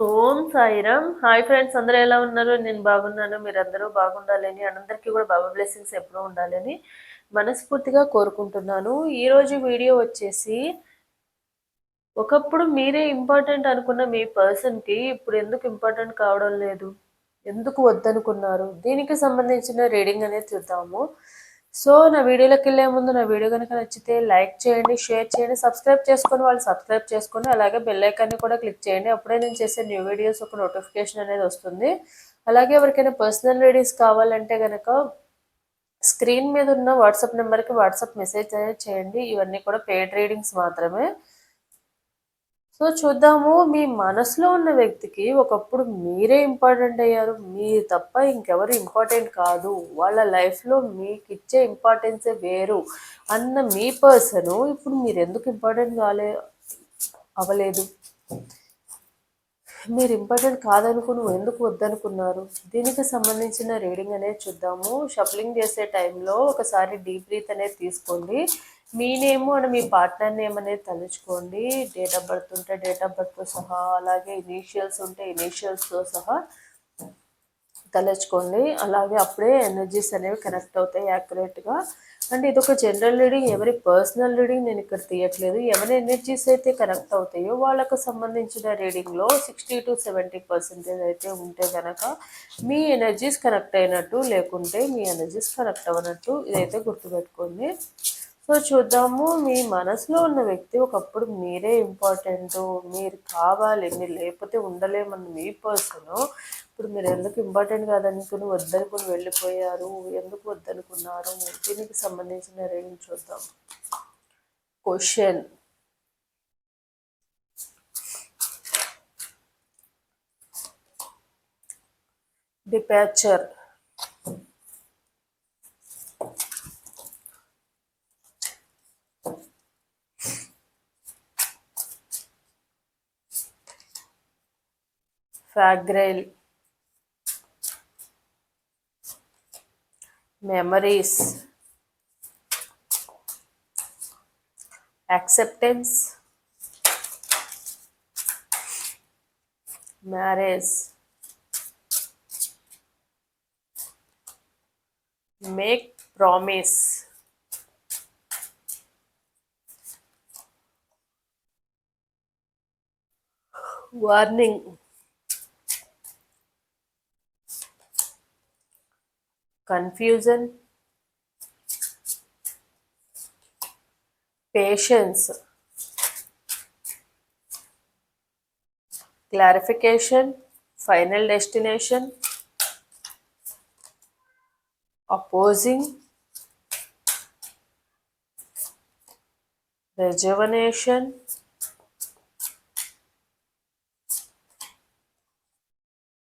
ఓం Sairam. Hi friends అందరూ ఎలా ఉన్నారు? నేను బాగున్నాను. మీరు అందరూ బాగుండాలని అందరికీ కూడా బాబా బ్లెస్సింగ్స్ ఎప్పుడూ ఉండాలని మనస్ఫూర్తిగా కోరుకుంటున్నాను. ఈరోజు వీడియో వచ్చేసి ఒకప్పుడు మీరే ఇంపార్టెంట్ అనుకున్న మీ పర్సన్కి ఇప్పుడు ఎందుకు ఇంపార్టెంట్ కావడం లేదు? ఎందుకు వద్దనుకున్నారు? దీనికి సంబంధించిన రీడింగ్ అనేది చూద్దాము. సో నా వీడియోలోకి వెళ్ళే ముందు నా వీడియో కనుక నచ్చితే లైక్ చేయండి షేర్ చేయండి సబ్స్క్రైబ్ చేసుకొని వాళ్ళు సబ్స్క్రైబ్ చేసుకొని అలాగే బెల్లైకాన్ని కూడా క్లిక్ చేయండి. అప్పుడే నేను చేసే న్యూ వీడియోస్ ఒక నోటిఫికేషన్ అనేది వస్తుంది. అలాగే ఎవరికైనా పర్సనల్ రీడింగ్స్ కావాలంటే కనుక స్క్రీన్ మీద ఉన్న వాట్సాప్ నెంబర్కి వాట్సాప్ మెసేజ్ అనేది చేయండి. ఇవన్నీ కూడా పెయిడ్ రీడింగ్స్ మాత్రమే. సో చూద్దాము మీ మనసులో ఉన్న వ్యక్తికి ఒకప్పుడు మీరే ఇంపార్టెంట్ అయ్యారు. మీరు తప్ప ఇంకెవరు ఇంపార్టెంట్ కాదు. వాళ్ళ లైఫ్లో మీకు ఇచ్చే ఇంపార్టెన్సే వేరు అన్న మీ పర్సన్ ఇప్పుడు మీరు ఎందుకు ఇంపార్టెంట్ కాలే అవ్వలేదు మీరు ఇంపార్టెంట్ కాదనుకుని ఎందుకు వద్దనుకున్నారు? దీనికి సంబంధించిన రీడింగ్ అనేది చూద్దాము. షఫలింగ్ చేసే టైంలో ఒకసారి డీప్ బ్రీత్ అనేది తీసుకోండి. మీ నేమ్ అండ్ మీ పార్ట్నర్ నేమ్ అనేది తలుచుకోండి. డేట్ ఆఫ్ బర్త్ ఉంటే డేట్ ఆఫ్ బర్త్తో సహా అలాగే ఇనీషియల్స్ ఉంటే ఇనీషియల్స్తో సహా తలుచుకోండి. అలాగే అప్పుడే ఎనర్జీస్ అనేవి కనెక్ట్ అవుతాయి యాక్యురేట్గా అండ్ ఇది ఒక జనరల్ రీడింగ్ ఎవరి పర్సనల్ రీడింగ్ నేను ఇక్కడ తీయట్లేదు. ఎవరి ఎనర్జీస్ అయితే కనెక్ట్ అవుతాయో వాళ్ళకు సంబంధించిన రీడింగ్లో సిక్స్టీ టు సెవెంటీ పర్సెంటేజ్ అయితే ఉంటే కనుక మీ ఎనర్జీస్ కనెక్ట్ అయినట్టు లేకుంటే మీ ఎనర్జీస్ కనెక్ట్ అవ్వనట్టు ఇదైతే గుర్తుపెట్టుకోండి. సో చూద్దాము మీ మనసులో ఉన్న వ్యక్తి ఒకప్పుడు మీరే ఇంపార్టెంట్ మీరు కావాలి మీరు లేకపోతే ఉండలేమన్న మీ పర్సన్. ఇప్పుడు మీరు ఎందుకు ఇంపార్టెంట్ కాదనుకుని వద్దనుకుని వెళ్ళిపోయారు ఎందుకు వద్దనుకున్నారు దీనికి సంబంధించిన రీడింగ్ చూద్దాం. Question. Departure. Fragile memories acceptance marriage make promise warning confusion, patience, clarification, final destination, opposing, rejuvenation,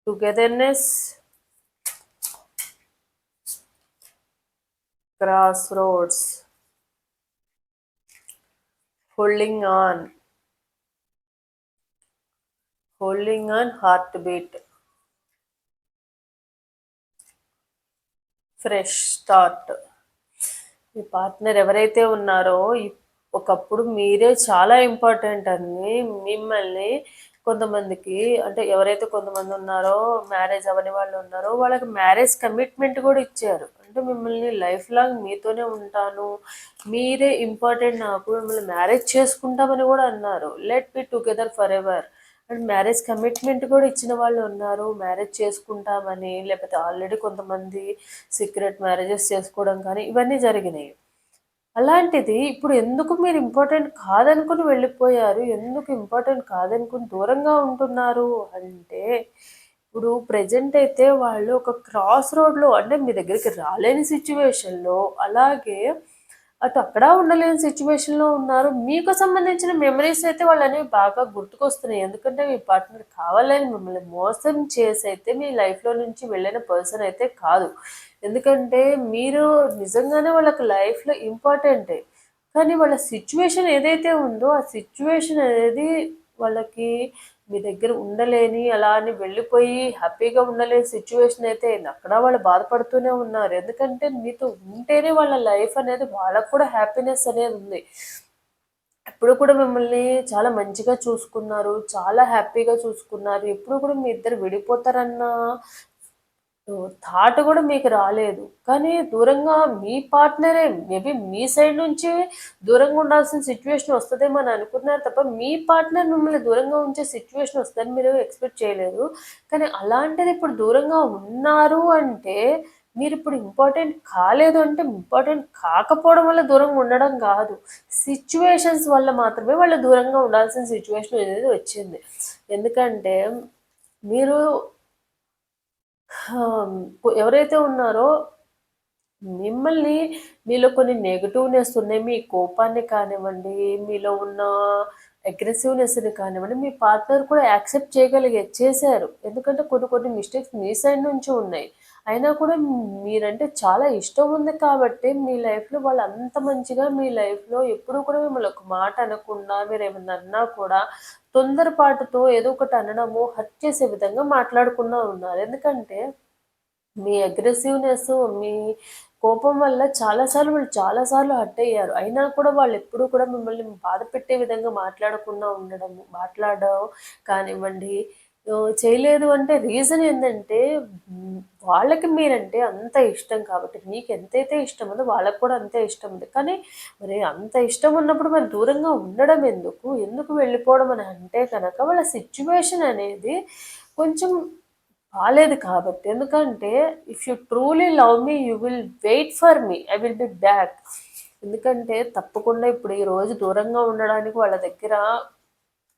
togetherness, crossroads, holding on, holding on heartbeat, fresh start me partner ఎవరైతే ఉన్నారో ఒకప్పుడు మీరే చాలా ఇంపార్టెంట్ అని మిమ్మల్ని కొంతమందికి అంటే ఎవరైతే కొంతమంది ఉన్నారో మ్యారేజ్ అవ్వని వాళ్ళు ఉన్నారో వాళ్ళకి మ్యారేజ్ కమిట్మెంట్ కూడా ఇచ్చారు. అంటే మిమ్మల్ని లైఫ్ లాంగ్ మీతోనే ఉంటాను మీరే ఇంపార్టెంట్ నాకు మిమ్మల్ని మ్యారేజ్ చేసుకుంటామని కూడా అన్నారు. Let be together forever. And marriage commitment కూడా ఇచ్చిన వాళ్ళు ఉన్నారు మ్యారేజ్ చేసుకుంటామని లేకపోతే ఆల్రెడీ కొంతమంది సీక్రెట్ మ్యారేజెస్ చేసుకోవడం కానీ ఇవన్నీ జరిగినాయి. అలాంటిది ఇప్పుడు ఎందుకు మీరు ఇంపార్టెంట్ కాదనుకుని వెళ్ళిపోయారు? ఎందుకు ఇంపార్టెంట్ కాదనుకుని దూరంగా ఉంటున్నారు? అంటే ఇప్పుడు ప్రజెంట్ అయితే వాళ్ళు ఒక క్రాస్ రోడ్లో అంటే మీ దగ్గరికి రాలేని సిచ్యువేషన్లో అలాగే అటు అక్కడ ఉండలేని సిచ్యువేషన్లో ఉన్నారు. మీకు సంబంధించిన మెమరీస్ అయితే వాళ్ళు అనేవి బాగా గుర్తుకొస్తున్నాయి. ఎందుకంటే మీ పార్ట్నర్ కావాలని మిమ్మల్ని మోసం చేసి అయితే మీ లైఫ్లో నుంచి వెళ్ళిన పర్సన్ అయితే కాదు. ఎందుకంటే మీరు నిజంగానే వాళ్ళకి లైఫ్లో ఇంపార్టెంటే కానీ వాళ్ళ సిచ్యువేషన్ ఏదైతే ఉందో ఆ సిచ్యువేషన్ అనేది వాళ్ళకి మీ దగ్గర ఉండలేని అలా అని వెళ్ళిపోయి హ్యాపీగా ఉండలేని సిచ్యువేషన్ అయితే అక్కడ వాళ్ళు బాధపడుతూనే ఉన్నారు. ఎందుకంటే మీతో ఉంటేనే వాళ్ళ లైఫ్ అనేది వాళ్ళకు కూడా హ్యాపీనెస్ అనేది ఉంది. ఎప్పుడు కూడా మిమ్మల్ని చాలా మంచిగా చూసుకున్నారు చాలా హ్యాపీగా చూసుకున్నారు. ఎప్పుడు కూడా మీ ఇద్దరు విడిపోతారన్న థాట్ కూడా మీకు రాలేదు. కానీ దూరంగా మీ పార్ట్నరే మేబీ మీ సైడ్ నుంచి దూరంగా ఉండాల్సిన సిచ్యువేషన్ వస్తుందేమో అని అనుకున్నారు తప్ప మీ పార్ట్నర్ మిమ్మల్ని దూరంగా ఉంచే సిచ్యువేషన్ వస్తుందని మీరు ఎక్స్పెక్ట్ చేయలేదు. కానీ అలాంటిది ఇప్పుడు దూరంగా ఉన్నారు అంటే మీరు ఇప్పుడు ఇంపార్టెంట్ కాలేదు అంటే ఇంపార్టెంట్ కాకపోవడం వల్ల దూరంగా ఉండడం కాదు. సిచ్యువేషన్స్ వల్ల మాత్రమే వాళ్ళు దూరంగా ఉండాల్సిన సిచ్యువేషన్ అనేది వచ్చింది. ఎందుకంటే మీరు ఎవరైతే ఉన్నారో మిమ్మల్ని మీలో కొన్ని నెగటివ్నెస్ ఉన్నాయి మీ కోపాన్ని కానివ్వండి మీలో ఉన్న అగ్రెసివ్నెస్ని కానివ్వండి మీ పార్ట్నర్ కూడా యాక్సెప్ట్ చేయగలిగే చేశారు. ఎందుకంటే కొన్ని కొన్ని మిస్టేక్స్ మీ సైడ్ నుంచి ఉన్నాయి. అయినా కూడా మీరంటే చాలా ఇష్టం ఉంది కాబట్టి మీ లైఫ్లో వాళ్ళు అంత మంచిగా మీ లైఫ్లో ఎప్పుడు కూడా మిమ్మల్ని ఒక మాట అనకుండా మీరు ఏమన్నా అన్నా కూడా తొందరపాటుతో ఏదో ఒకటి అనడము హర్ట్ చేసే విధంగా మాట్లాడుకున్నా ఉన్నారు. ఎందుకంటే మీ అగ్రెసివ్నెస్ మీ కోపం వల్ల చాలాసార్లు వాళ్ళు చాలాసార్లు హర్ట్ అయ్యారు. అయినా కూడా వాళ్ళు ఎప్పుడూ కూడా మిమ్మల్ని బాధ పెట్టే విధంగా మాట్లాడకుండా ఉండడం మాట్లాడడం కానివ్వండి చేయలేదు అంటే రీజన్ ఏంటంటే వాళ్ళకి మీరంటే అంత ఇష్టం కాబట్టి మీకు ఎంతైతే ఇష్టం ఉందో వాళ్ళకి కూడా అంతే ఇష్టం ఉంది. కానీ మరి అంత ఇష్టం ఉన్నప్పుడు మరి దూరంగా ఉండడం ఎందుకు? ఎందుకు వెళ్ళిపోవడం అని అంటే కనుక వాళ్ళ సిచ్యువేషన్ అనేది కొంచెం బాగాలేదు కాబట్టి. ఎందుకంటే if you truly love me you will wait for me I will be back ఎందుకంటే తప్పకుండా ఇప్పుడు ఈరోజు దూరంగా ఉండడానికి వాళ్ళ దగ్గర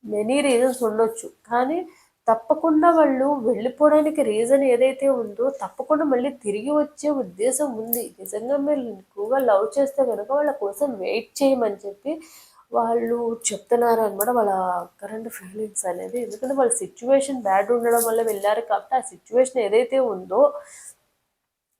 మెనీ రీజన్స్ ఉండొచ్చు. కానీ తప్పకుండా వాళ్ళు వెళ్ళిపోవడానికి రీజన్ ఏదైతే ఉందో తప్పకుండా మళ్ళీ తిరిగి వచ్చే ఉద్దేశం ఉంది. నిజంగా మీరు ఎక్కువగా లవ్ చేస్తే కనుక వాళ్ళ కోసం వెయిట్ చేయమని చెప్పి వాళ్ళు చెప్తున్నారు అనమాట వాళ్ళ కరెంట్ ఫీలింగ్స్ అనేది. ఎందుకంటే వాళ్ళ సిచ్యువేషన్ బ్యాడ్ ఉండడం వల్ల వెళ్ళారు కాబట్టి ఆ సిచ్యువేషన్ ఏదైతే ఉందో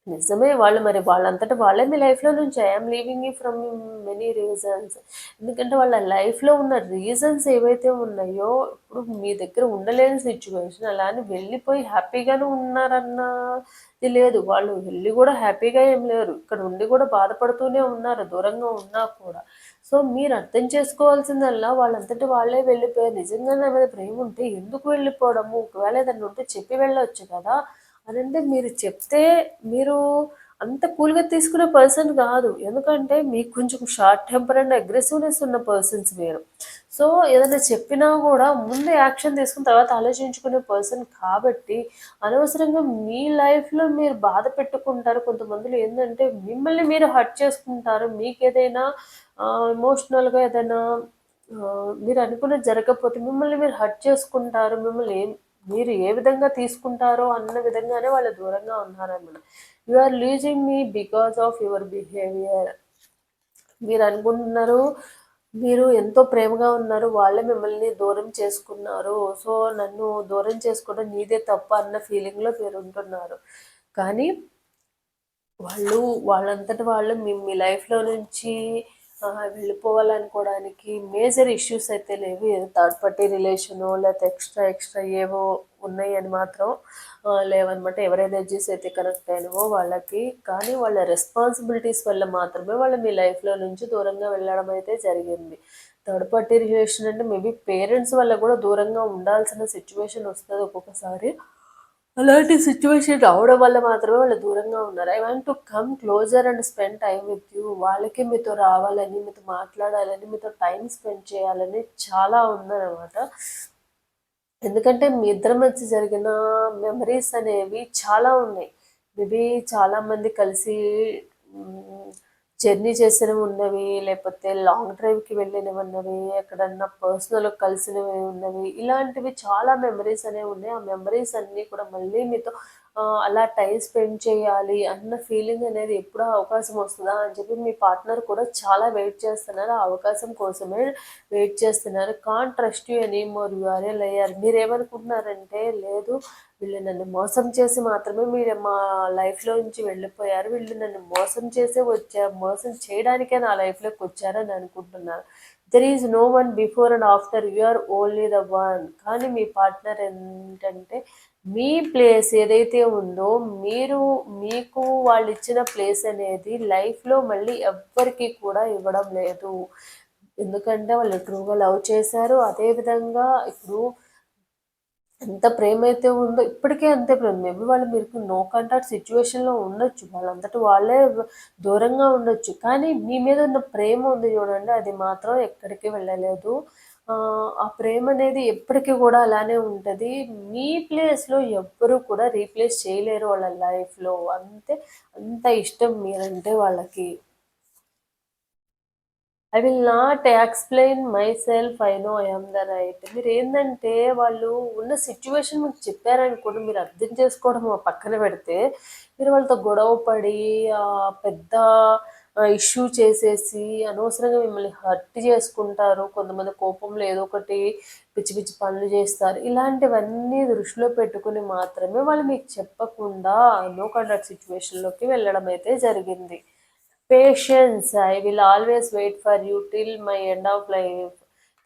నిజమే వాళ్ళు మరి వాళ్ళంతటా వాళ్ళే మీ లైఫ్లో నుంచి. I'm leaving you from many reasons ఎందుకంటే వాళ్ళ లైఫ్లో ఉన్న రీజన్స్ ఏవైతే ఉన్నాయో ఇప్పుడు మీ దగ్గర ఉండలేని సిచ్యువేషన్ అలా అని వెళ్ళిపోయి హ్యాపీగానే ఉన్నారన్నది లేదు. వాళ్ళు వెళ్ళి కూడా హ్యాపీగా ఏం లేరు. ఇక్కడ ఉండి కూడా బాధపడుతూనే ఉన్నారు దూరంగా ఉన్నా కూడా. సో మీరు అర్థం చేసుకోవాల్సిందల్లా వాళ్ళంతటి వాళ్ళే వెళ్ళిపోయారు. నిజంగా నా మీద ప్రేమ ఉంటే ఎందుకు వెళ్ళిపోవడము? ఒకవేళ ఏదన్నా ఉంటే చెప్పి వెళ్ళవచ్చు కదా. అదంటే మీరు చెప్తే మీరు అంత కూల్గా తీసుకునే పర్సన్ కాదు. ఎందుకంటే మీకు కొంచెం షార్ట్ టెంపర్ అండ్ అగ్రెసివ్నెస్ ఉన్న పర్సన్స్ మీరు సో ఏదైనా చెప్పినా కూడా ముందే యాక్షన్ తీసుకున్న తర్వాత ఆలోచించుకునే పర్సన్ కాబట్టి అనవసరంగా మీ లైఫ్లో మీరు బాధ పెట్టుకుంటారు. కొంతమందిలో ఏంటంటే మిమ్మల్ని మీరు హర్ట్ చేసుకుంటారు. మీకు ఏదైనా ఎమోషనల్గా ఏదైనా మీరు అనుకున్నది జరగకపోతే మిమ్మల్ని మీరు హర్ట్ చేసుకుంటారు. మిమ్మల్ని ఏం మీరు ఏ విధంగా తీసుకుంటారో అన్న విధంగానే వాళ్ళు దూరంగా ఉన్నారన్నమాట. You are losing me because of your behaviour మీరు అనుకుంటున్నారు మీరు ఎంతో ప్రేమగా ఉన్నారు వాళ్ళే మిమ్మల్ని దూరం చేసుకున్నారు. సో నన్ను దూరం చేసుకోవడం నీదే తప్ప అన్న ఫీలింగ్లో మీరు ఉంటున్నారు. కానీ వాళ్ళు వాళ్ళంతటి వాళ్ళు మీ మీ లైఫ్లో నుంచి వెళ్ళిపోవాలనుకోవడానికి మేజర్ ఇష్యూస్ అయితే లేవు. ఏదో థర్డ్ పార్టీ రిలేషను లేకపోతే ఎక్స్ట్రా ఎక్స్ట్రా ఏవో ఉన్నాయి అని మాత్రం లేవన్నమాట ఎవరి ఎనర్జీస్ అయితే కనెక్ట్ అయినవో వాళ్ళకి కానీ వాళ్ళ రెస్పాన్సిబిలిటీస్ వల్ల మాత్రమే వాళ్ళు మీ లైఫ్లో నుంచి దూరంగా వెళ్ళడం అయితే జరిగింది. థర్డ్ పార్టీ రిలేషన్ అంటే మేబీ పేరెంట్స్ వల్ల కూడా దూరంగా ఉండాల్సిన సిచ్యువేషన్ వస్తుంది ఒక్కొక్కసారి. అలాంటి సిచ్యువేషన్ రావడం వల్ల మాత్రమే వాళ్ళు దూరంగా ఉన్నారు? I want to come closer and spend time with you వాళ్ళకి మీతో రావాలని మీతో మాట్లాడాలని మీతో టైం స్పెండ్ చేయాలని చాలా ఉందన్నమాట. ఎందుకంటే మీ ఇద్దరి మధ్య జరిగిన మెమరీస్ అనేవి చాలా ఉన్నాయి. మేబీ చాలామంది కలిసి జర్నీ చేసినవి ఉన్నవి లేకపోతే లాంగ్ డ్రైవ్కి వెళ్ళినవి ఉన్నవి ఎక్కడన్నా పర్సనల్ కలిసినవి ఉన్నవి ఇలాంటివి చాలా మెమరీస్ అనేవి ఉన్నాయి. ఆ మెమరీస్ అన్నీ కూడా మళ్ళీ మీతో అలా టైం స్పెండ్ చేయాలి అన్న ఫీలింగ్ అనేది ఎప్పుడూ అవకాశం వస్తుందా అని చెప్పి మీ పార్ట్నర్ కూడా చాలా వెయిట్ చేస్తున్నారు. ఆ అవకాశం కోసమే వెయిట్ చేస్తున్నారు. Can't trust you any more you are a liar మీరు ఏమనుకుంటున్నారంటే లేదు వీళ్ళు నన్ను మోసం చేసి మాత్రమే మీరు మా లైఫ్లో నుంచి వెళ్ళిపోయారు. వీళ్ళు నన్ను మోసం చేసే వచ్చారు మోసం చేయడానికే నా లైఫ్లోకి వచ్చారని అనుకుంటున్నారు. There is no one before and after you are only the one కానీ మీ పార్ట్నర్ ఏంటంటే మీ ప్లేస్ ఏదైతే ఉందో మీరు మీకు వాళ్ళు ఇచ్చిన ప్లేస్ అనేది లైఫ్లో మళ్ళీ ఎవ్వరికి కూడా ఇవ్వడం లేదు. ఎందుకంటే వాళ్ళు ట్రూగా లవ్ చేశారు. అదేవిధంగా ఇప్పుడు ఎంత ప్రేమ అయితే ఉందో ఇప్పటికే అంతే ప్రేమ. మేబీ వాళ్ళు మీరు నో కాంటాక్ట్ సిచ్యువేషన్లో ఉండొచ్చు. వాళ్ళంతటి వాళ్ళే దూరంగా ఉండొచ్చు. కానీ మీ మీద ఉన్న ప్రేమ ఉంది చూడండి. అది మాత్రం ఎక్కడికి వెళ్ళలేదు. ఆ ప్రేమ అనేది ఎప్పటికీ కూడా అలానే ఉంటుంది. మీ ప్లేస్లో ఎవ్వరూ కూడా రీప్లేస్ చేయలేరు వాళ్ళ లైఫ్లో. అంతే అంత ఇష్టం మీరంటే వాళ్ళకి. I will not explain myself I know I'm the right మీరు ఏంటంటే వాళ్ళు ఉన్న సిచ్యువేషన్ మీకు చెప్పారనుకోండి మీరు అర్థం చేసుకోవడం పక్కన పెడితే మీరు వాళ్ళతో గొడవ పడి పెద్ద ఇష్యూ చేసేసి అనవసరంగా మిమ్మల్ని హర్ట్ చేసుకుంటారు. కొంతమంది కోపంలో ఏదో ఒకటి పిచ్చి పిచ్చి పనులు చేస్తారు. ఇలాంటివన్నీ దృష్టిలో పెట్టుకుని మాత్రమే వాళ్ళు మీకు చెప్పకుండా నో కండక్ట్ సిచ్యువేషన్లోకి వెళ్ళడం అయితే జరిగింది. Patience I will always wait for you till my end of life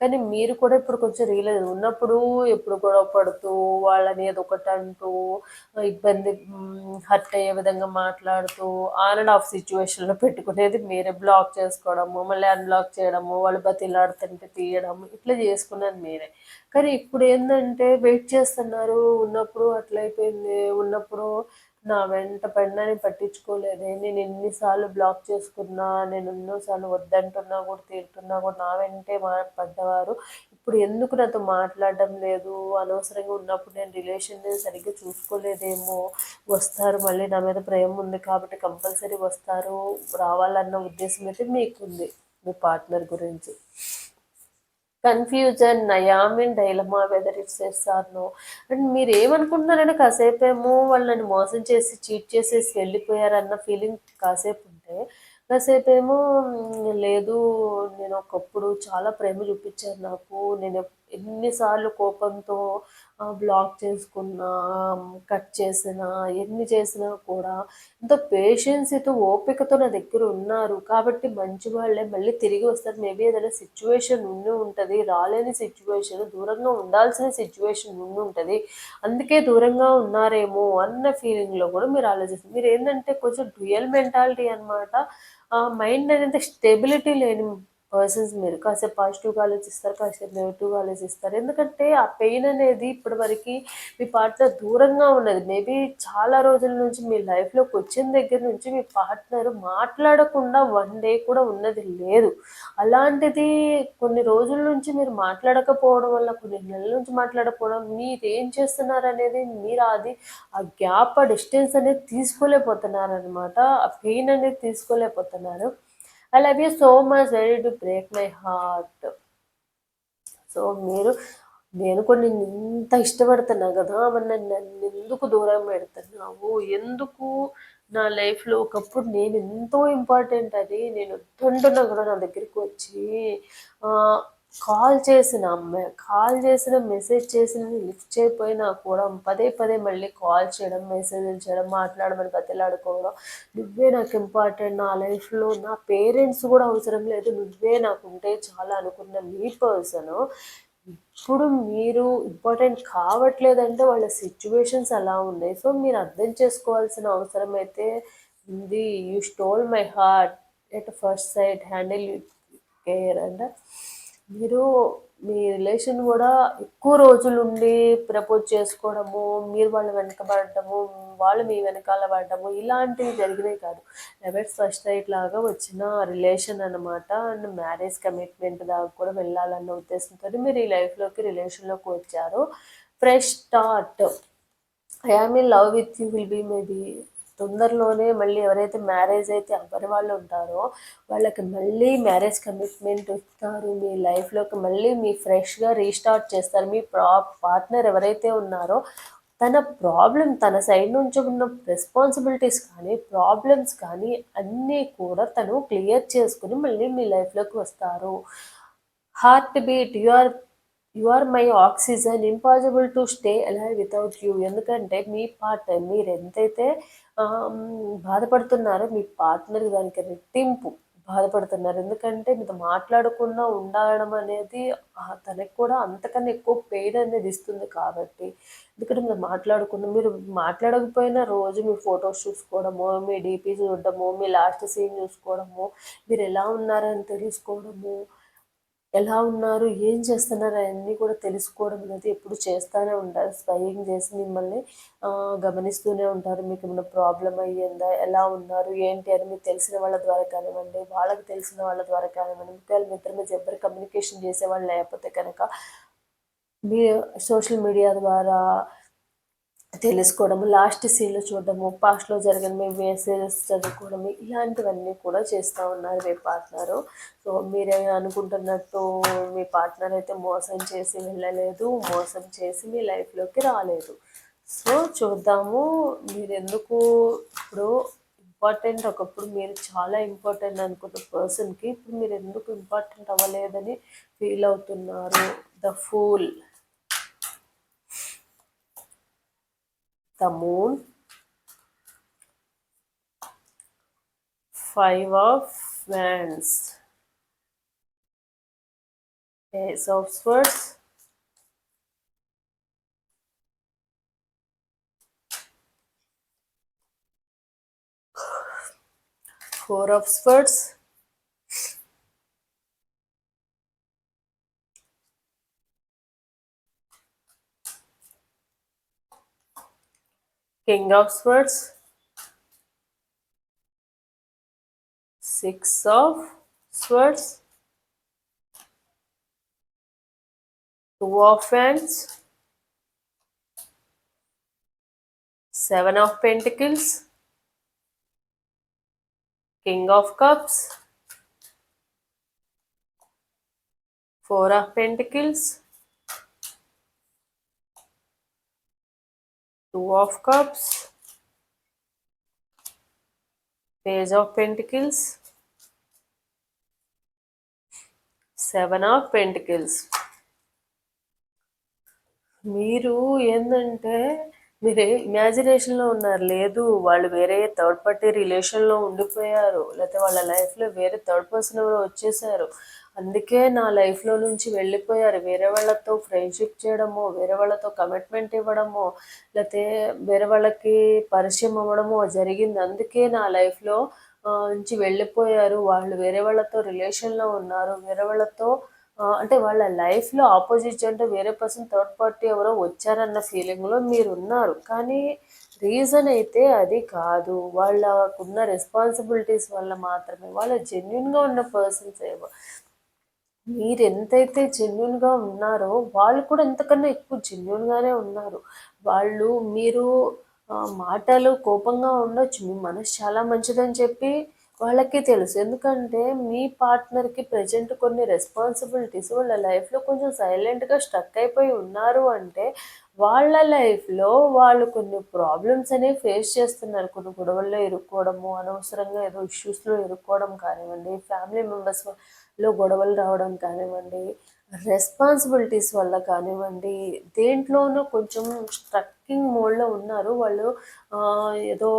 కానీ మీరు కూడా ఇప్పుడు కొంచెం రియలైజ్ ఉన్నప్పుడు ఎప్పుడు గొడవ పడుతూ వాళ్ళని ఏదో ఒకటి అంటూ ఇబ్బంది హర్ట్ అయ్యే విధంగా మాట్లాడుతూ ఆన్ అండ్ ఆఫ్ సిచ్యువేషన్లో పెట్టుకునేది మీరే. బ్లాక్ చేసుకోవడము మళ్ళీ అన్బ్లాక్ చేయడము వాళ్ళు బతిలాడుతుంటే తీయడము ఇట్లా చేసుకున్నది మీరే. కానీ ఇప్పుడు ఏంటంటే వెయిట్ చేస్తున్నారు ఉన్నప్పుడు అట్లయిపోయింది ఉన్నప్పుడు నా వెంట పడినని పట్టించుకోలేదే. నేను ఎన్నిసార్లు బ్లాక్ చేసుకున్నా నేను ఎన్నోసార్లు వద్దంటున్నా కూడా తీరుతున్నా కూడా నా వెంటే మా పడ్డవారు. ఇప్పుడు ఎందుకు నాతో మాట్లాడడం లేదు? అనవసరంగా ఉన్నప్పుడు నేను రిలేషన్ సరిగ్గా చూసుకోలేదేమో. వస్తారు మళ్ళీ నా మీద ప్రేమ ఉంది కాబట్టి కంపల్సరీ వస్తారు. రావాలన్న ఉద్దేశం అయితే మీకుంది మీ పార్ట్నర్ గురించి. Confusion నయామిన్ dilemma whether it's yes no and మీరు ఏమనుకుంటున్నారంటే కాసేపు ఏమో వాళ్ళని మోసం చేసి చీట్ చేసేసి వెళ్ళిపోయారన్న ఫీలింగ్ కాసేపు ఉంటే కాసేపు ఏమో లేదు నేను ఒకప్పుడు చాలా ప్రేమ చూపించాను నాకు. నేను ఎన్నిసార్లు కోపంతో బ్లాక్ చేసుకున్నా కట్ చేసినా ఎన్ని చేసినా కూడా ఎంతో పేషెన్సీతో ఓపికతో నా దగ్గర ఉన్నారు. కాబట్టి మంచి వాళ్ళే మళ్ళీ తిరిగి వస్తారు. మేబీ ఏదైనా సిచ్యువేషన్ ఉండి ఉంటుంది రాలేని సిచ్యువేషన్ దూరంగా ఉండాల్సిన సిచ్యువేషన్ ఉండి ఉంటుంది. అందుకే దూరంగా ఉన్నారేమో అన్న ఫీలింగ్లో కూడా మీరు ఆలోచిస్తారు. మీరు ఏంటంటే కొంచెం డ్యూయల్ మెంటాలిటీ అనమాట మైండ్ అనేది స్టెబిలిటీ లేని పర్సన్స్ మీరు కాసేపు పాజిటివ్గా ఆలోచిస్తారు కాసేపు నెగిటివ్గా ఆలోచిస్తారు. ఎందుకంటే ఆ పెయిన్ అనేది ఇప్పటి వరకు మీ పార్ట్నర్ దూరంగా ఉన్నది. మేబీ చాలా రోజుల నుంచి మీ లైఫ్లోకి వచ్చిన దగ్గర నుంచి మీ పార్ట్నర్ మాట్లాడకుండా వన్ డే కూడా ఉన్నది లేదు. అలాంటిది కొన్ని రోజుల నుంచి మీరు మాట్లాడకపోవడం వల్ల కొన్ని నెలల నుంచి మాట్లాడకపోవడం మీరు ఏం చేస్తున్నారు అనేది మీరు అది ఆ గ్యాప్ ఆ డిస్టెన్స్ అనేది తీసుకోలేకపోతున్నారు అనమాట ఆ పెయిన్ అనేది తీసుకోలేకపోతున్నారు. I love you so much ready to break my heart so మీరు నేను కొన్ని ఇంత ఇష్టపడుతున్నా కదా మరి నన్ను ఎందుకు దూరం పెడుతున్నావు? ఎందుకు నా లైఫ్లో ఒకప్పుడు నేను ఎంతో ఇంపార్టెంట్ అది నేను వద్దంటున్నా కూడా నా దగ్గరికి వచ్చి కాల్ చేసిన అమ్మాయి కాల్ చేసిన మెసేజ్ చేసిన లిఫ్ట్ చేయకపోయినా కూడా పదే పదే మళ్ళీ కాల్ చేయడం మెసేజ్ చేయడం మాట్లాడమని బతిలాడుకోవడం నువ్వే నాకు ఇంపార్టెంట్ నా లైఫ్లో నా పేరెంట్స్ కూడా అవసరం లేదు నువ్వే నాకు ఉంటే చాలా అనుకున్న మీ పర్సన్ ఇప్పుడు మీరు ఇంపార్టెంట్ కావట్లేదంటే వాళ్ళ సిచ్యువేషన్స్ అలా ఉన్నాయి. సో మీరు అర్థం చేసుకోవాల్సిన అవసరం అయితే ఉంది. You stole my heart at first sight handle care and మీరు మీ రిలేషన్ కూడా ఎక్కువ రోజులు ఉండి ప్రపోజ్ చేసుకోవడము మీరు వాళ్ళు వెనకబడటము వాళ్ళు మీ వెనకాల పడటము ఇలాంటివి జరిగినాయి కాదు. ఎవరి ఫస్ట్ రైట్ లాగా వచ్చిన రిలేషన్ అనమాట అండ్ మ్యారేజ్ కమిట్మెంట్ దాకా కూడా వెళ్ళాలన్న ఉద్దేశంతో మీరు ఈ లైఫ్లోకి రిలేషన్లోకి వచ్చారు. Fresh start I am in love with you will be maybe తొందరలోనే మళ్ళీ ఎవరైతే మ్యారేజ్ అయితే అవ్వని వాళ్ళు ఉంటారో వాళ్ళకి మళ్ళీ మ్యారేజ్ కమిట్మెంట్ ఇస్తారు. మీ లైఫ్లోకి మళ్ళీ మీ ఫ్రెష్గా రీస్టార్ట్ చేస్తారు. మీ ప్రా పార్ట్నర్ ఎవరైతే ఉన్నారో తన ప్రాబ్లం తన సైడ్ నుంచి ఉన్న రెస్పాన్సిబిలిటీస్ కానీ ప్రాబ్లమ్స్ కానీ అన్నీ కూడా తను క్లియర్ చేసుకుని మళ్ళీ మీ లైఫ్లోకి వస్తారు. Heartbeat you are you are my oxygen impossible to stay అలా వితౌట్ యూ ఎందుకంటే మీ పార్ట్నర్ మీరు ఎంతైతే బాధపడుతున్నారో మీ పార్ట్నర్ దానికి రెట్టింపు బాధపడుతున్నారు. ఎందుకంటే మీతో మాట్లాడకుండా ఉండడం అనేది తనకి కూడా అంతకన్నా ఎక్కువ పెయిన్ అనేది ఇస్తుంది కాబట్టి. ఎందుకంటే మీరు మాట్లాడకుండా మీరు మాట్లాడకపోయినా రోజు మీ ఫొటోస్ చూసుకోవడము మీ డీపీ చూడడము మీ లాస్ట్ సీన్ చూసుకోవడము మీరు ఎలా ఉన్నారని తెలుసుకోవడము ఎలా ఉన్నారు ఏం చేస్తున్నారు అవన్నీ కూడా తెలుసుకోవడం అనేది ఎప్పుడు చేస్తూనే ఉంటారు స్పయింగ్ చేసి మిమ్మల్ని గమనిస్తూనే ఉంటారు. మీకు ఏమైనా ప్రాబ్లం అయ్యిందా ఎలా ఉన్నారు ఏంటి అని మీకు తెలిసిన వాళ్ళ ద్వారా కానివ్వండి వాళ్ళకి తెలిసిన వాళ్ళ ద్వారా కానివ్వండి ఒకవేళ మీ ఇద్దరి మీద ఎవరు కమ్యూనికేషన్ చేసేవాళ్ళు లేకపోతే కనుక మీ సోషల్ మీడియా ద్వారా తెలుసుకోవడము లాస్ట్ సీన్లో చూడడము పాస్ట్లో జరిగిన మీ మెసేజెస్ చదువుకోవడము ఇలాంటివన్నీ కూడా చేస్తూ ఉన్నారు మీ పార్ట్నరు సో మీరే అనుకుంటున్నట్టు మీ పార్ట్నర్ అయితే మోసం చేసి వెళ్ళలేదు మోసం చేసి మీ లైఫ్లోకి రాలేదు. సో చూద్దాము మీరు ఎందుకు ఇప్పుడు ఇంపార్టెంట్ ఒకప్పుడు మీరు చాలా ఇంపార్టెంట్ అనుకున్న పర్సన్కి ఇప్పుడు మీరు ఎందుకు ఇంపార్టెంట్ అవ్వలేదని ఫీల్ అవుతున్నారు? The fool the moon. Five of wands. Ace of swords four of swords King of Swords, Six of Swords, Two of Wands, Seven of Pentacles, King of Cups, Four of Pentacles, two of cups page of pentacles seven of pentacles మీరు ఏంటంటే మీరు ఇమాజినేషన్లో ఉన్నారు. లేదు వాళ్ళు వేరే third party రిలేషన్లో ఉండిపోయారు. లేకపోతే వాళ్ళ లైఫ్లో వేరే థర్డ్ పర్సన్ ఎవరో వచ్చేసారు. అందుకే నా లైఫ్లో నుంచి వెళ్ళిపోయారు. వేరే వాళ్ళతో ఫ్రెండ్షిప్ చేయడము వేరే వాళ్ళతో కమిట్మెంట్ ఇవ్వడము లేకపోతే వేరే వాళ్ళకి పరిచయం అవ్వడము జరిగింది. అందుకే నా లైఫ్లో నుంచి వెళ్ళిపోయారు. వాళ్ళు వేరే వాళ్ళతో రిలేషన్లో ఉన్నారు. వేరే వాళ్ళతో అంటే వాళ్ళ లైఫ్లో ఆపోజిట్ అంటే వేరే పర్సన్ థర్డ్ పార్టీ ఎవరో వచ్చారన్న ఫీలింగ్లో మీరు ఉన్నారు. కానీ రీజన్ అయితే అది కాదు. వాళ్ళకున్న రెస్పాన్సిబిలిటీస్ వల్ల మాత్రమే. వాళ్ళ జెన్యున్గా ఉన్న పర్సన్స్ ఏవో మీరు ఎంతైతే జెన్యున్గా ఉన్నారో వాళ్ళు కూడా ఎంతకన్నా ఎక్కువ జెన్యున్గానే ఉన్నారు. వాళ్ళు మీరు మాటలు కోపంగా ఉండొచ్చు. మీ మనసు చాలా మంచిదని చెప్పి వాళ్ళకి తెలుసు. ఎందుకంటే మీ పార్ట్నర్కి ప్రజెంట్ కొన్ని రెస్పాన్సిబిలిటీస్ వాళ్ళ లైఫ్లో కొంచెం సైలెంట్గా స్ట్రక్ అయిపోయి ఉన్నారు అంటే వాళ్ళ లైఫ్లో వాళ్ళు కొన్ని ప్రాబ్లమ్స్ అనేవి ఫేస్ చేస్తున్నారు. కొన్ని గొడవల్లో ఇరుక్కోవడము అనవసరంగా ఏదో ఇష్యూస్లో ఇరుక్కోవడం కానివ్వండి ఫ్యామిలీ మెంబర్స్ లో గొడవలు రావడం కానివ్వండి రెస్పాన్సిబిలిటీస్ వల్ల కానివ్వండి దేంట్లోనూ కొంచెం స్ట్రక్కింగ్ మోడ్లో ఉన్నారు. వాళ్ళు ఏదో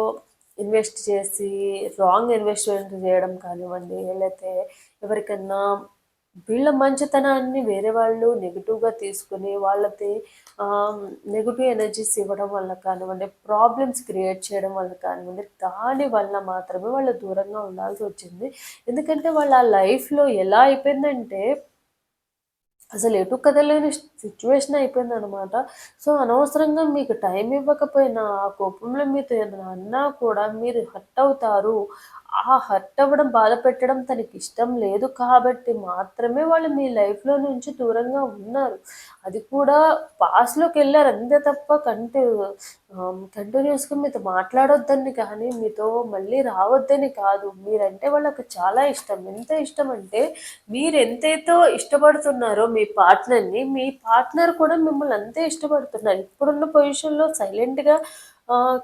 ఇన్వెస్ట్ చేసి రాంగ్ ఇన్వెస్ట్మెంట్ చేయడం కానివ్వండి లేకపోతే ఎవరికన్నా వీళ్ళ మంచితనాన్ని వేరే వాళ్ళు నెగిటివ్గా తీసుకుని వాళ్ళకి నెగిటివ్ ఎనర్జీస్ ఇవ్వడం వల్ల కానివ్వండి ప్రాబ్లమ్స్ క్రియేట్ చేయడం వల్ల కానివ్వండి దాని వల్ల మాత్రమే వాళ్ళు దూరంగా ఉండాల్సి వచ్చింది. ఎందుకంటే వాళ్ళ లైఫ్లో ఎలా అయిపోయిందంటే అసలు ఎటు కదలేని సిచ్యువేషన్ అయిపోయింది అనమాట సో అనవసరంగా మీకు టైం ఇవ్వకపోయినా ఆ కోపంలో మీతో ఏదైనా అన్నా కూడా మీరు హర్ట్ అవుతారు. ఆ హర్ట్ అవ్వడం బాధ పెట్టడం తనకి ఇష్టం లేదు కాబట్టి మాత్రమే వాళ్ళు మీ లైఫ్లో నుంచి దూరంగా ఉన్నారు. అది కూడా పాస్లోకి వెళ్ళారు. అంతే తప్ప కంటిన్యూ కంటిన్యూస్గా మీతో మాట్లాడొద్దని కానీ మీతో మళ్ళీ రావద్దని కాదు. మీరంటే వాళ్ళకి చాలా ఇష్టం. ఎంత ఇష్టం అంటే మీరు ఎంతైతే ఇష్టపడుతున్నారో మీ పార్ట్నర్ని మీ పార్ట్నర్ కూడా మిమ్మల్ని అంతే ఇష్టపడుతున్నారు. ఇప్పుడున్న పొజిషన్లో సైలెంట్గా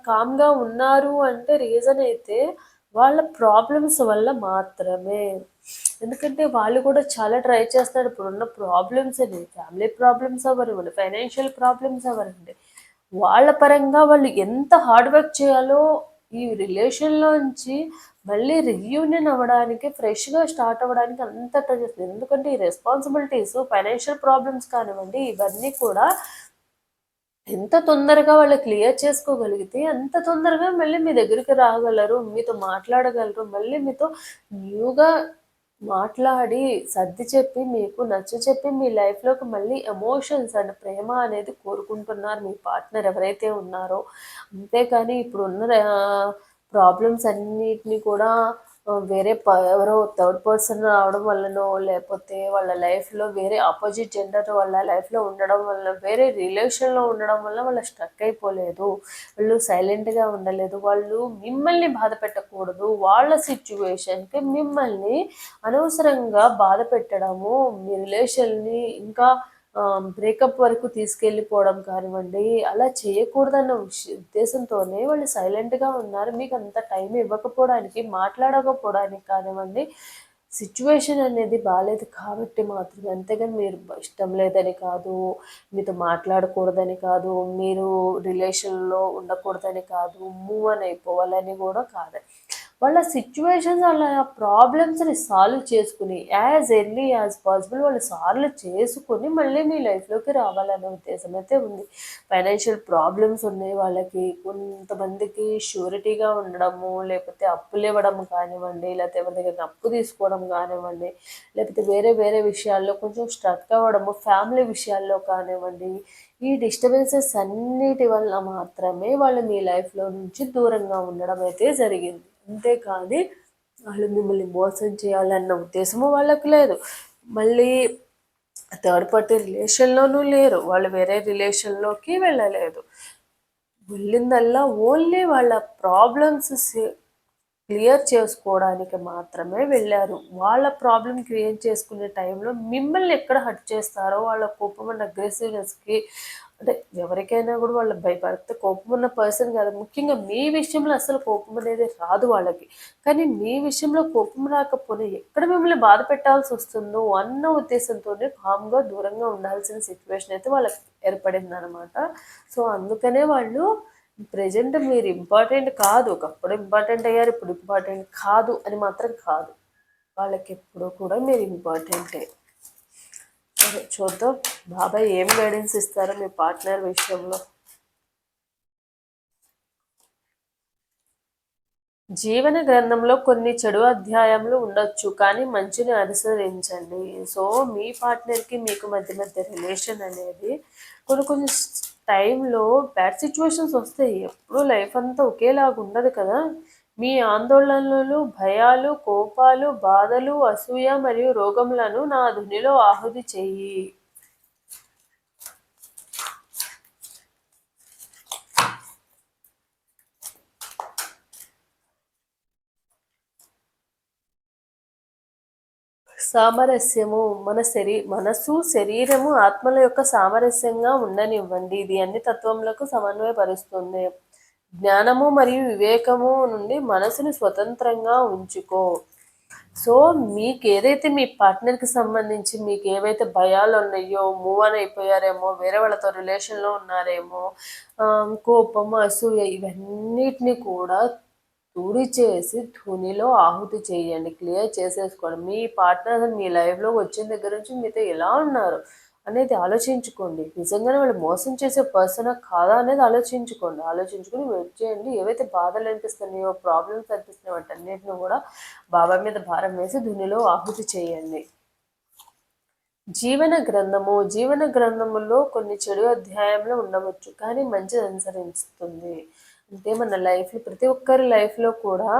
కామ్గా ఉన్నారు అంటే రీజన్ అయితే వాళ్ళ ప్రాబ్లమ్స్ వల్ల మాత్రమే. ఎందుకంటే వాళ్ళు కూడా చాలా ట్రై చేస్తారు ఇప్పుడున్న ప్రాబ్లమ్స్ అని ఫ్యామిలీ ప్రాబ్లమ్స్ అవ్వనివ్వండి ఫైనాన్షియల్ ప్రాబ్లమ్స్ అవ్వరండి వాళ్ళ పరంగా వాళ్ళు ఎంత హార్డ్ వర్క్ చేయాలో ఈ రిలేషన్లోంచి మళ్ళీ రియూనియన్ అవ్వడానికి ఫ్రెష్గా స్టార్ట్ అవ్వడానికి అంత ట్రై చేస్తుంది ఎందుకంటే ఈ రెస్పాన్సిబిలిటీస్ ఫైనాన్షియల్ ప్రాబ్లమ్స్ కానివ్వండి ఇవన్నీ కూడా ఎంత తొందరగా వాళ్ళు క్లియర్ చేసుకోగలిగితే అంత తొందరగా మళ్ళీ మీ దగ్గరికి రాగలరు మీతో మాట్లాడగలరు మళ్ళీ మీతో న్యూగా మాట్లాడి సర్ది చెప్పి మీకు నచ్చ చెప్పి మీ లైఫ్లోకి మళ్ళీ ఎమోషన్స్ అండ్ ప్రేమ అనేది కోరుకుంటున్నారు మీ పార్ట్నర్ ఎవరైతే ఉన్నారో. అంతేకాని ఇప్పుడున్న ప్రాబ్లమ్స్ అన్నిటిని కూడా వేరే ప ఎవరో థర్డ్ పర్సన్ రావడం వల్లనో లేకపోతే వాళ్ళ లైఫ్లో వేరే ఆపోజిట్ జెండర్ వాళ్ళ లైఫ్లో ఉండడం వల్ల వేరే రిలేషన్లో ఉండడం వల్ల వాళ్ళు స్ట్రక్ అయిపోలేదు. వాళ్ళు సైలెంట్గా ఉండలేదు. వాళ్ళు మిమ్మల్ని బాధ పెట్టకూడదు. వాళ్ళ సిచ్యువేషన్కి మిమ్మల్ని అనవసరంగా బాధ పెట్టడము మీ రిలేషన్ని ఇంకా బ్రేకప్ వరకు తీసుకెళ్ళిపోవడం కానివ్వండి అలా చేయకూడదన్న ఉద్దేశంతోనే వాళ్ళు సైలెంట్గా ఉన్నారు. మీకు అంత టైం ఇవ్వకపోవడానికి మాట్లాడకపోవడానికి కానివ్వండి సిచ్యువేషన్ అనేది బాగాలేదు కాబట్టి మాత్రమే అంతేగాని మీరు ఇష్టం లేదని కాదు మీతో మాట్లాడకూడదని కాదు మీరు రిలేషన్లో ఉండకూడదని కాదు మూవ్ అని అయిపోవాలని కూడా కాదు. వాళ్ళ సిచ్యువేషన్స్ వాళ్ళ ప్రాబ్లమ్స్ని సాల్వ్ చేసుకుని యాజ్ ఎర్లీ యాజ్ పాసిబుల్ వాళ్ళు సాల్వ్ చేసుకుని మళ్ళీ మీ లైఫ్లోకి రావాలనే ఉద్దేశం అయితే ఉంది. ఫైనాన్షియల్ ప్రాబ్లమ్స్ ఉన్నాయి వాళ్ళకి. కొంతమందికి షూరిటీగా ఉండడము లేకపోతే అప్పులు ఇవ్వడం కానివ్వండి లేకపోతే ఎవరి దగ్గర అప్పు తీసుకోవడం కానివ్వండి లేకపోతే వేరే వేరే విషయాల్లో కొంచెం స్ట్రక్ అవ్వడము ఫ్యామిలీ విషయాల్లో కానివ్వండి ఈ డిస్టర్బెన్సెస్ అన్నిటి వల్ల మాత్రమే వాళ్ళు మీ లైఫ్లో నుంచి దూరంగా ఉండడం అయితే జరిగింది. అంతేకాని వాళ్ళు మిమ్మల్ని మోసం చేయాలన్న ఉద్దేశము వాళ్ళకి లేదు. మళ్ళీ థర్డ్ పార్టీ రిలేషన్లోనూ లేరు. వాళ్ళు వేరే రిలేషన్లోకి వెళ్ళలేదు. వెళ్ళిందల్లా ఓన్లీ వాళ్ళ ప్రాబ్లమ్స్ క్లియర్ చేసుకోవడానికి మాత్రమే వెళ్ళారు. వాళ్ళ ప్రాబ్లం క్రియేట్ చేసుకునే టైంలో మిమ్మల్ని ఎక్కడ హట్ చేస్తారో వాళ్ళ కోపం అండ్ అగ్రెసివ్నెస్కి అంటే ఎవరికైనా కూడా వాళ్ళ భయపడితే కోపం ఉన్న పర్సన్ కాదు. ముఖ్యంగా మీ విషయంలో అసలు కోపం అనేది రాదు వాళ్ళకి. కానీ మీ విషయంలో కోపం రాకపోతే ఎక్కడ మిమ్మల్ని బాధ పెట్టాల్సి వస్తుందో అన్న ఉద్దేశంతోనే కామ్గా దూరంగా ఉండాల్సిన సిచ్యువేషన్ అయితే వాళ్ళకి ఏర్పడింది అనమాట సో అందుకనే వాళ్ళు ప్రజెంట్ మీరు ఇంపార్టెంట్ కాదు. ఒకప్పుడు ఇంపార్టెంట్ అయ్యారు ఇప్పుడు ఇంపార్టెంట్ కాదు అని మాత్రం కాదు. వాళ్ళకి ఎప్పుడూ కూడా మీరు ఇంపార్టెంటే సరే చూద్దాం. బాబాయ్ ఏం గైడెన్స్ ఇస్తారో మీ పార్ట్నర్ విషయంలో. జీవన గ్రంథంలో కొన్ని చెడు అధ్యాయంలో ఉండొచ్చు కానీ మంచిని అనుసరించండి. సో మీ పార్ట్నర్కి మీకు మధ్య మధ్య రిలేషన్ అనేది కొన్ని కొన్ని టైంలో బ్యాడ్ సిచ్యువేషన్స్ వస్తాయి. ఎప్పుడూ లైఫ్ అంతా ఒకేలాగా ఉండదు కదా. మీ ఆందోళనలు భయాలు కోపాలు బాధలు అసూయ మరియు రోగములను నా ధునిలో ఆహుతి చెయ్యి సామరస్యము మన శరీ మనసు శరీరము ఆత్మల యొక్క సామరస్యంగా ఉండనివ్వండి. ఇది అన్ని తత్వములకు సమన్వయపరుస్తుంది. జ్ఞానము మరియు వివేకము నుండి మనసును స్వతంత్రంగా ఉంచుకో. సో మీకు ఏదైతే మీ పార్ట్నర్కి సంబంధించి మీకు ఏవైతే భయాలు ఉన్నాయో మూవ్ ఆన్ అయిపోయారేమో వేరే వాళ్ళతో రిలేషన్లో ఉన్నారేమో కోపం అసూయ ఇవన్నిటిని కూడా తుడి చేసి ధ్వనిలో ఆహుతి చేయండి. క్లియర్ చేసేసుకోండి. మీ పార్ట్నర్ మీ లైఫ్లో వచ్చిన దగ్గర నుంచి మీతో ఎలా ఉన్నారు? అనేది ఆలోచించుకోండి. నిజంగానే వాళ్ళు మోసం చేసే పర్సన్ కాదా అనేది ఆలోచించుకోండి. ఆలోచించుకొని వెయిట్ చేయండి. ఏవైతే బాధలు అనిపిస్తున్నాయో ప్రాబ్లమ్స్ అనిపిస్తున్నాయో వాటన్నిటిని కూడా బాబా మీద భారం వేసి ధునిలో ఆహుతి చేయండి. జీవన గ్రంథము జీవన గ్రంథములో కొన్ని చెడు అధ్యాయంలో ఉండవచ్చు. కానీ మంచిది అనుసరిస్తుంది అంటే మన లైఫ్లో ప్రతి ఒక్కరి లైఫ్లో కూడా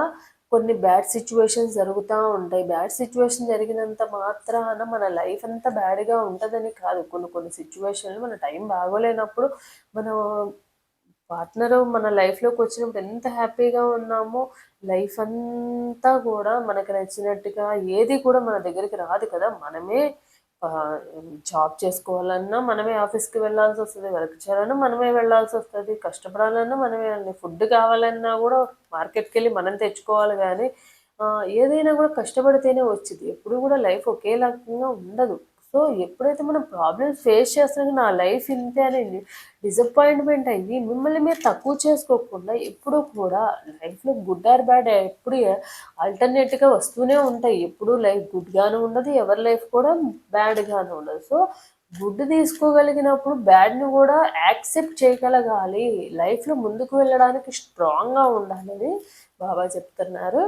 కొన్ని బ్యాడ్ సిచ్యువేషన్స్ జరుగుతూ ఉంటాయి. బ్యాడ్ సిచ్యువేషన్ జరిగినంత మాత్రాన మన లైఫ్ అంతా బ్యాడ్గా ఉంటుందని కాదు. కొన్ని కొన్ని సిచ్యువేషన్లు మన టైం బాగోలేనప్పుడు మనం పార్ట్నర్ మన లైఫ్లోకి వచ్చినప్పుడు ఎంత హ్యాపీగా ఉన్నామో లైఫ్ అంతా కూడా మనకు నచ్చినట్టుగా ఏది కూడా మన దగ్గరికి రాదు కదా. మనమే జాబ్ చేసుకోవాలన్నా మనమే ఆఫీస్కి వెళ్ళాల్సి వస్తుంది వర్క్ చేయాలన్నా మనమే వెళ్ళాల్సి వస్తుంది కష్టపడాలన్నా మనమే వెళ్ళాలి. ఫుడ్ కావాలన్నా కూడా మార్కెట్కి వెళ్ళి మనం తెచ్చుకోవాలి కానీ ఏదైనా కూడా కష్టపడితేనే వచ్చింది ఎప్పుడు కూడా లైఫ్ ఒకేలాగా ఉండదు. సో ఎప్పుడైతే మనం ప్రాబ్లమ్స్ ఫేస్ చేస్తున్నా నా లైఫ్ ఇంతే అని డిసప్పాయింట్మెంట్ అయ్యి మిమ్మల్ని మీరు తక్కువ చేసుకోకుండా ఎప్పుడూ కూడా లైఫ్లో గుడ్ ఆర్ బ్యాడ్ ఎప్పుడు ఆల్టర్నేట్గా వస్తూనే ఉంటాయి. ఎప్పుడు లైఫ్ గుడ్గాను ఉండదు ఎవరి లైఫ్ కూడా బ్యాడ్గాను ఉండదు. సో గుడ్ తీసుకోగలిగినప్పుడు బ్యాడ్ని కూడా యాక్సెప్ట్ చేయగలగాలి. లైఫ్లో ముందుకు వెళ్ళడానికి స్ట్రాంగ్గా ఉండాలని బాబా చెప్తున్నారు.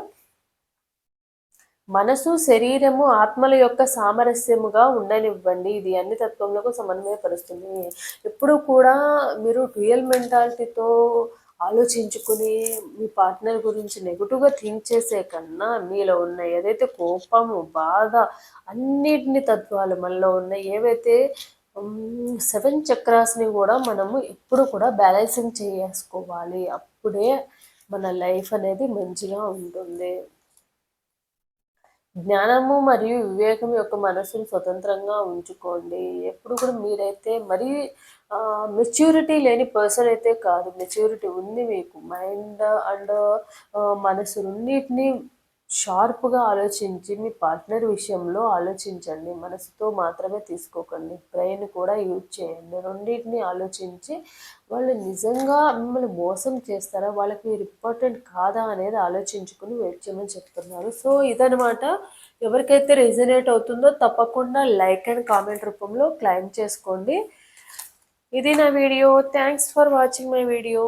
మనసు శరీరము ఆత్మల యొక్క సామరస్యముగా ఉండనివ్వండి. ఇది అన్ని తత్వములకు సమన్వయపరుస్తుంది ఎప్పుడు కూడా మీరు రియల్ మెంటాలిటీతో ఆలోచించుకుని మీ పార్ట్నర్ గురించి నెగిటివ్గా థింక్ చేసే కన్నా మీలో ఉన్న ఏదైతే కోపము బాధ అన్నిటిని తత్వాలు మనలో ఉన్న ఏవైతే సెవెన్ చక్రాస్ని కూడా మనము ఎప్పుడు కూడా బ్యాలెన్సింగ్ చేసుకోవాలి. అప్పుడే మన లైఫ్ అనేది మంచిగా ఉంటుంది. జ్ఞానము మరియు వివేకం యొక్క మనసును స్వతంత్రంగా ఉంచుకోండి. ఎప్పుడు కూడా మీరైతే మరీ మెచ్యూరిటీ లేని పర్సన్ అయితే కాదు. మెచ్యూరిటీ ఉంది మీకు. మైండ్ అండ్ మనసు రెండింటిని షార్ప్గా ఆలోచించి మీ పార్ట్నర్ విషయంలో ఆలోచించండి. మనసుతో మాత్రమే తీసుకోకండి. బ్రెయిన్ కూడా యూజ్ చేయండి. రెండింటిని ఆలోచించి వాళ్ళు నిజంగా మిమ్మల్ని మోసం చేస్తారా? వాళ్ళకి మీరు ఇంపార్టెంట్ కాదా అనేది ఆలోచించుకుని వెయిట్ చేయమని చెప్తున్నారు. సో ఇదనమాట ఎవరికైతే రెజనేట్ అవుతుందో తప్పకుండా లైక్ అండ్ కామెంట్ రూపంలో క్లైమ్ చేసుకోండి. ఇది నా video. Thanks for watching my video.